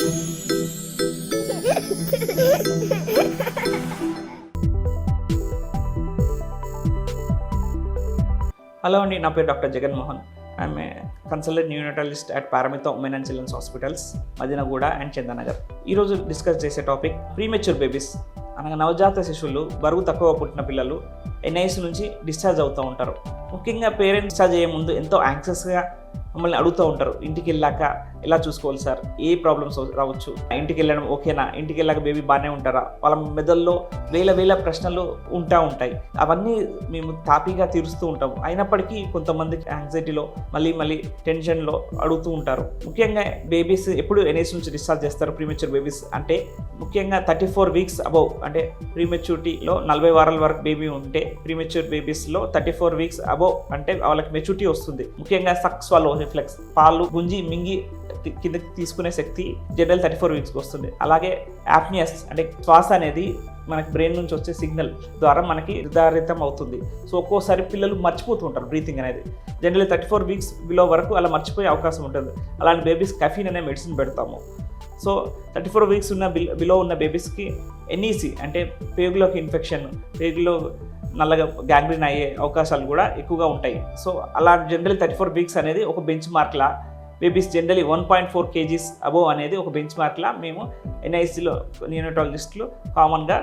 Hello అండి నా పేరు doctor Jaganmohan. I'm consultant neonatologist at Paramitha women and children's hospitals Madinaguda and Chandanagar ఈరోజు discuss చేసే topic premature babies అనగా నవజాత శిశువులు బరువు తక్కువ పుట్టిన పిల్లలు ఎన్ఐసి నుంచి డిశ్చార్జ్ అవుతూ ఉంటారు. ముఖ్యంగా పేరెంట్స్ డిశ్చార్జ్ అయ్యే ముందు ఎంతో యాక్సెస్గా మమ్మల్ని అడుగుతూ ఉంటారు ఇంటికి వెళ్ళాక ఎలా చూసుకోవాలి సార్? ఏ ప్రాబ్లమ్స్ రావచ్చు? ఇంటికి వెళ్ళడం ఓకేనా ఇంటికి వెళ్ళాక బేబీ బాగానే ఉంటారా? వాళ్ళ మెదల్లో వేల వేల ప్రశ్నలు ఉంటా ఉంటాయి. అవన్నీ మేము తాపీగా తీరుస్తూ ఉంటాము. అయినప్పటికీ కొంతమంది యాంగ్జైటీలో మళ్ళీ మళ్ళీ టెన్షన్లో అడుగుతూ ఉంటారు. ముఖ్యంగా బేబీస్ ఎప్పుడు ఎన్ఎస్ నుంచి డిశ్చార్జ్ చేస్తారు? ప్రీమెచ్యూర్ బేబీస్ అంటే ముఖ్యంగా థర్టీ ఫోర్ వీక్స్ అబౌవ్ అంటే ప్రీమెచ్యూరిటీలో నలభై వారాల వరకు బేబీ ఉంటే ప్రీమెచ్యూర్ బేబీస్లో థర్టీ ఫోర్ వీక్స్ అబోవ్ అంటే వాళ్ళకి మెచ్యూరిటీ వస్తుంది. ముఖ్యంగా సక్స్ వాళ్ళు రిఫ్లెక్స్ పాలు గుంజి మింగి కిందకి తీసుకునే శక్తి జనరల్ థర్టీ ఫోర్ వీక్స్కి వస్తుంది. అలాగే యాప్నియస్ అంటే శ్వాస అనేది మనకి బ్రెయిన్ నుంచి వచ్చే సిగ్నల్ ద్వారా మనకి నిర్ధారితం అవుతుంది. సో ఒక్కోసారి పిల్లలు మర్చిపోతుంటారు బ్రీతింగ్ అనేది. General thirty four weeks below వరకు అలా మర్చిపోయే అవకాశం ఉంటుంది. అలాంటి బేబీస్ కఫీన్ అనే మెడిసిన్ పెడతాము. సో థర్టీ ఫోర్ వీక్స్ ఉన్న బిల్ బిలో ఉన్న బేబీస్కి ఎన్ఈసి అంటే పేగులోకి ఇన్ఫెక్షన్ పేగులో నల్లగా గ్యాంగ్రీన్ అయ్యే అవకాశాలు కూడా ఎక్కువగా ఉంటాయి. సో అలా జనరల్ థర్టీ ఫోర్ వీక్స్ అనేది ఒక bench మార్క్లా babies generally one point four kgs above అనేది ఒక బెంచ్ మార్క్లా మేము ఎన్ఐసిలో నియోనటాలజిస్టులు కామన్గా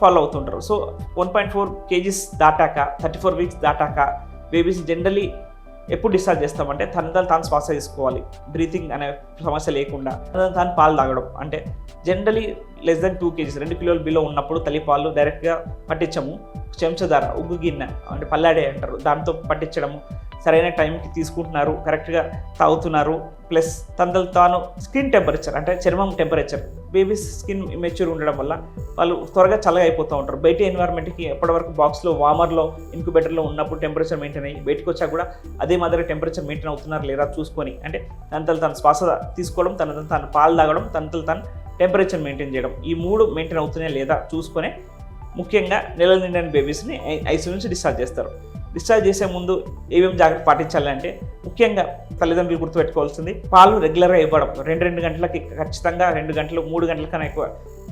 ఫాలో అవుతుంటారు. So one point four kgs దాటాక థర్టీ ఫోర్ వీక్స్ దాటాక బేబీస్ జనరలీ ఎప్పుడు డిశ్చార్జ్ చేస్తామంటే తనదలు తాను శ్వాస తీసుకోవాలి. బ్రీతింగ్ అనే సమస్య లేకుండా తనదలు తాను పాలు తాగడం. అంటే generally less than two kgs రెండు కిలోలు బిలో ఉన్నప్పుడు తల్లి పాలు డైరెక్ట్గా పట్టించము. చెంచదార ఉగ్గు గిన్నె అంటే పల్లాడే అంటారు. దాంతో పట్టించడము. సరైన టైంకి తీసుకుంటున్నారు కరెక్ట్గా తాగుతున్నారు. ప్లస్ తనలు తాను స్కిన్ టెంపరేచర్ అంటే చర్మం టెంపరేచర్ బేబీస్ స్కిన్ మెచ్యూర్ ఉండడం వల్ల వాళ్ళు త్వరగా చల్లగా అయిపోతూ ఉంటారు. బయట ఎన్వైర్న్మెంట్కి ఎప్పటివరకు బాక్స్లో వామర్లో ఇంక్యుబేటర్లో ఉన్నప్పుడు టెంపరేచర్ మెయింటైన్ అయ్యి బయటకు వచ్చాక కూడా అదే మాదిరి టెంపరేచర్ మెయింటైన్ అవుతున్నారు లేదా చూసుకొని. అంటే తనతలు తను శ్వాస తీసుకోవడం తన తను పాలు తాగడం తనతలు తను టెంపరేచర్ మెయింటైన్ చేయడం ఈ మూడు మెయింటైన్ అవుతున్నాయి లేదా చూసుకొని ముఖ్యంగా నెల నిండిన బేబీస్ని ఐసీయూ నుంచి డిశ్చార్జ్ చేస్తారు. డిశ్చార్జ్ చేసే ముందు ఏమేమి జాగ్రత్త పాటించాలంటే ముఖ్యంగా తల్లిదండ్రులు గుర్తుపెట్టుకోవాల్సింది పాలు రెగ్యులర్గా ఇవ్వడం. రెండు రెండు గంటలకి ఖచ్చితంగా రెండు గంటలు మూడు గంటల కన్నా ఎక్కువ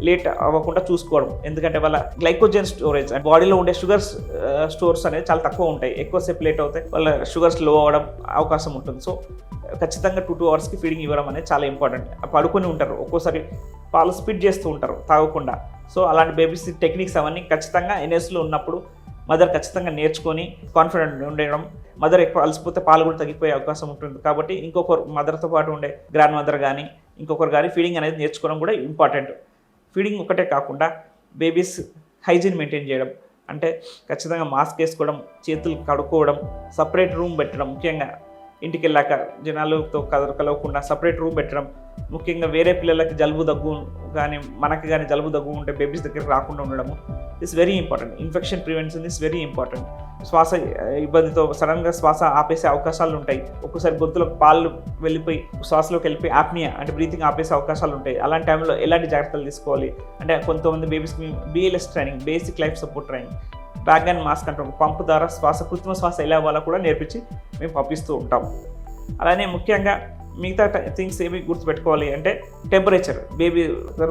లేట్ అవ్వకుండా చూసుకోవడం. ఎందుకంటే వాళ్ళ గ్లైకోజన్ స్టోరేజ్ బాడీలో ఉండే షుగర్స్ స్టోర్స్ అనేది చాలా తక్కువ ఉంటాయి. ఎక్కువసేపు లేట్ అవుతాయి. వాళ్ళ షుగర్స్లో అవ్వడం అవకాశం ఉంటుంది. సో ఖచ్చితంగా టూ టూ అవర్స్కి ఫీడింగ్ ఇవ్వడం అనేది చాలా ఇంపార్టెంట్. పడుకొని ఉంటారు. ఒక్కోసారి పాలు స్పిడ్ చేస్తూ ఉంటారు తాగకుండా. సో అలాంటి బేబీస్ టెక్నిక్స్ అవన్నీ ఖచ్చితంగా ఎన్ఎస్లో ఉన్నప్పుడు మదర్ ఖచ్చితంగా నేర్చుకొని కాన్ఫిడెంట్ ఉండడం మదర్ ఎక్కువ అలసిపోతే పాలు కూడా తగ్గిపోయే అవకాశం ఉంటుంది. కాబట్టి ఇంకొకరు మదర్తో పాటు ఉండే గ్రాండ్ మదర్ కానీ ఇంకొకరు కానీ ఫీడింగ్ అనేది నేర్చుకోవడం కూడా ఇంపార్టెంట్ ఫీడింగ్ ఒకటే కాకుండా బేబీస్ హైజీన్ మెయింటైన్ చేయడం. అంటే ఖచ్చితంగా మాస్క్ వేసుకోవడం చేతులు కడుక్కోవడం సపరేట్ రూమ్ పెట్టడం ముఖ్యంగా ఇంటికి వెళ్ళాక జనాలతో కల కలవకుండా సపరేట్ రూమ్ పెట్టడం. ముఖ్యంగా వేరే పిల్లలకి జలుబు దగ్గు కానీ మనకి కానీ జలుబు దగ్గు ఉంటే బేబీస్ దగ్గరికి రాకుండా ఉండడము. Is very important infection prevention is very important శ్వాస eh, ఇబ్బందితో సడన్గా శ్వాస ఆపేసే అవకాశాలు ఉంటాయి. ఒక్కోసారి గొంతులో పాలు వెళ్ళిపోయి శ్వాసలోకి వెళ్ళిపోయి ఆప్నియా అంటే బ్రీతింగ్ ఆపేసే అవకాశాలు ఉంటాయి. అలాంటి టైంలో ఎలాంటి జాగ్రత్తలు తీసుకోవాలి? అంటే కొంతమంది బేబీస్కి BLS training basic life support training bag and mask అంటే పంపు ద్వారా శ్వాస కృత్రిమ శ్వాస ఎలా అవ్వాలో కూడా నేర్పించి మేము పంపిస్తూ ఉంటాం. అలానే ముఖ్యంగా మిగతా థింగ్స్ ఏమి గుర్తుపెట్టుకోవాలి అంటే టెంపరేచర్ బేబీ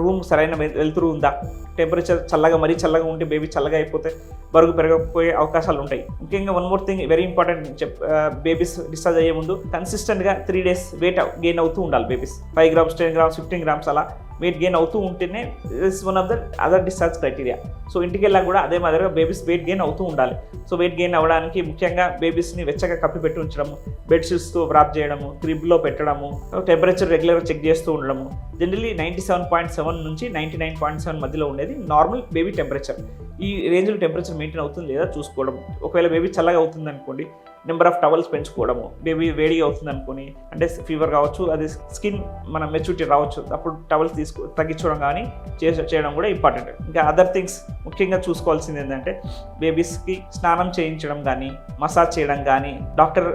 రూమ్ సరైన వెళ్తురు ఉందా? టెంపరేచర్ చల్లగా మరీ చల్లగా ఉంటే బేబీ చల్లగా అయిపోతే బరుగు పెరగకపోయే అవకాశాలు ఉంటాయి. ముఖ్యంగా one more thing very important చెప్ బేబీస్ డిశ్చార్జ్ అయ్యే ముందు కన్సిస్టెంట్గా త్రీ డేస్ వెయిట్ గెయిన్ అవుతూ ఉండాలి babies five grams ten grams fifteen grams అలా వెయిట్ గెయిన్ అవుతూ ఉంటేనే is one of the other discharge criteria so ఇంటికి వెళ్ళా కూడా అదే మాదిరిగా బేబీస్ వెయిట్ గెయిన్ అవుతూ ఉండాలి. సో వెయిట్ గెయిన్ అవ్వడానికి ముఖ్యంగా బేబీస్ని వెచ్చగా కప్పి పెట్టి ఉంచడము బెడ్షీట్స్తో వ్రాప్ చేయడము క్రిబ్లో పెట్టడము టెంపరేచర్ రెగ్యులర్గా చెక్ చేస్తూ ఉండడము. Generally ninety seven point seven నుంచి నైంటీ నైన్ పాయింట్ సెవెన్ మధ్యలో ఉండేది నార్మల్ బేబీ టెంపరేచర్ ఈ రేంజ్లో టెంపరేచర్ మెయింటైన్ అవుతుంది లేదా చూసుకోవడం. ఒకవేళ బేబీ చల్లగా అవుతుంది అనుకోండి నెంబర్ ఆఫ్ టవల్స్ పెంచుకోవడము. బేబీ వేడిగా అవుతుంది అనుకుని అంటే ఫీవర్ కావచ్చు అది స్కిన్ మన మెచ్యూరిటీ రావచ్చు. అప్పుడు టవల్స్ తీసుకు తగ్గించడం కానీ చే చేయడం కూడా ఇంపార్టెంట్ ఇంకా అదర్ థింగ్స్ ముఖ్యంగా చూసుకోవాల్సింది ఏంటంటే బేబీస్కి స్నానం చేయించడం కానీ మసాజ్ చేయడం కానీ డాక్టర్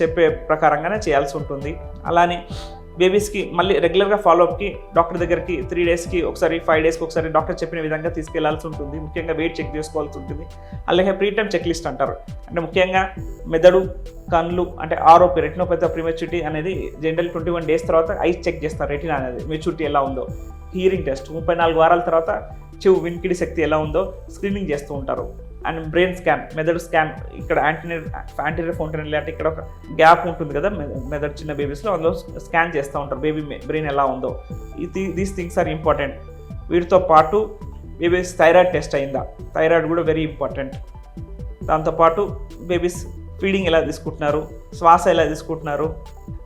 చెప్పే ప్రకారంగానే చేయాల్సి ఉంటుంది. అలానే బేబీస్కి మళ్ళీ రెగ్యులర్గా ఫాలోఅప్కి డాక్టర్ దగ్గరికి త్రీ డేస్కి ఒకసారి ఫైవ్ డేస్కి ఒకసారి డాక్టర్ చెప్పిన విధంగా తీసుకెళ్ళాల్సి ఉంటుంది. ముఖ్యంగా వెయిట్ చెక్ చేసుకోవాల్సి ఉంటుంది. అలాగే ప్రీ టైం చెక్ లిస్ట్ అంటారు. అంటే ముఖ్యంగా మెదడు కళ్ళు అంటే ఆరోపి రెటినోపతి ప్రిమెచ్యూరిటీ అనేది జనరల్ ట్వంటీ వన్ డేస్ తర్వాత ఐస్ చెక్ చేస్తారు. రెటినా అనేది మెచ్యూరిటీ ఎలా ఉందో. హీరింగ్ టెస్ట్ ముప్పై నాలుగు వారాల తర్వాత చెవు వినికిడి శక్తి ఎలా ఉందో స్క్రీనింగ్ చేస్తూ ఉంటారు. అండ్ బ్రెయిన్ స్కామ్ మెదడు స్కాన్ ఇక్కడ యాంటీనియర్ యాంటీరియర్ ఫౌంటైన్ అంటే ఇక్కడ ఒక గ్యాప్ ఉంటుంది కదా మెదడు చిన్న బేబీస్లో అందులో స్కాన్ చేస్తూ ఉంటారు బేబీ బ్రెయిన్ ఎలా ఉందో. ఇది దీస్ థింగ్స్ ఆర్ ఇంపార్టెంట్ వీటితో పాటు బేబీస్ థైరాయిడ్ టెస్ట్ అయిందా? థైరాయిడ్ కూడా వెరీ ఇంపార్టెంట్ దాంతోపాటు బేబీస్ ఫీడింగ్ ఎలా తీసుకుంటున్నారు? శ్వాస ఎలా తీసుకుంటున్నారు?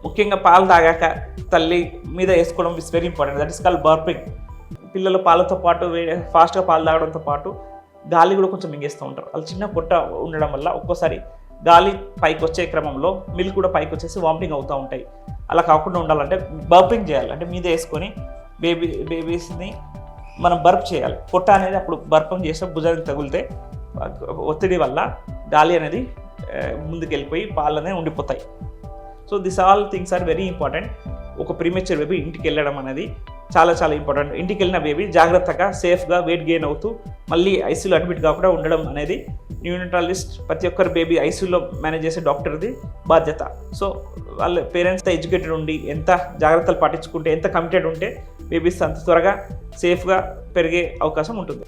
ముఖ్యంగా పాలు తాగాక తల్లి మీద వేసుకోవడం is very important that is call burping పిల్లలు పాలతో పాటు ఫాస్ట్గా పాలు తాగడంతో పాటు గాలి కూడా కొంచెం మింగేస్తూ ఉంటారు. వాళ్ళు చిన్న పొట్ట ఉండడం వల్ల ఒక్కోసారి గాలి పైకి వచ్చే క్రమంలో మిల్క్ కూడా పైకి వచ్చేసి వామిటింగ్ అవుతూ ఉంటాయి. అలా కాకుండా ఉండాలంటే బర్పింగ్ చేయాలి. అంటే మీద వేసుకొని బేబీ బేబీస్ని మనం బర్ప్ చేయాలి. పొట్ట అనేది అప్పుడు బర్పం చేస్తే భుజానికి తగిలితే ఒత్తిడి వల్ల గాలి అనేది ముందుకు వెళ్ళిపోయి పాలు అనేవి ఉండిపోతాయి. So this all things are very important. ఒక ప్రీమెచ్యూర్ బేబీ ఇంటికి వెళ్ళడం అనేది చాలా చాలా ఇంపార్టెంట్ ఇంటికి వెళ్ళిన బేబీ జాగ్రత్తగా సేఫ్గా వెయిట్ గెయిన్ అవుతూ మళ్ళీ ఐసీయూలో అడ్మిట్ కాకుండా ఉండడం అనేది న్యూనటాలజిస్ట్ ప్రతి ఒక్కరి బేబీ ఐసీయూలో మేనేజ్ చేసే డాక్టర్ది బాధ్యత. సో వాళ్ళ పేరెంట్స్ ఎడ్యుకేటెడ్ ఉండి ఎంత జాగ్రత్తలు పాటించుకుంటే ఎంత కమిటెడ్ ఉంటే బేబీస్ అంత త్వరగా సేఫ్గా పెరిగే అవకాశం ఉంటుంది.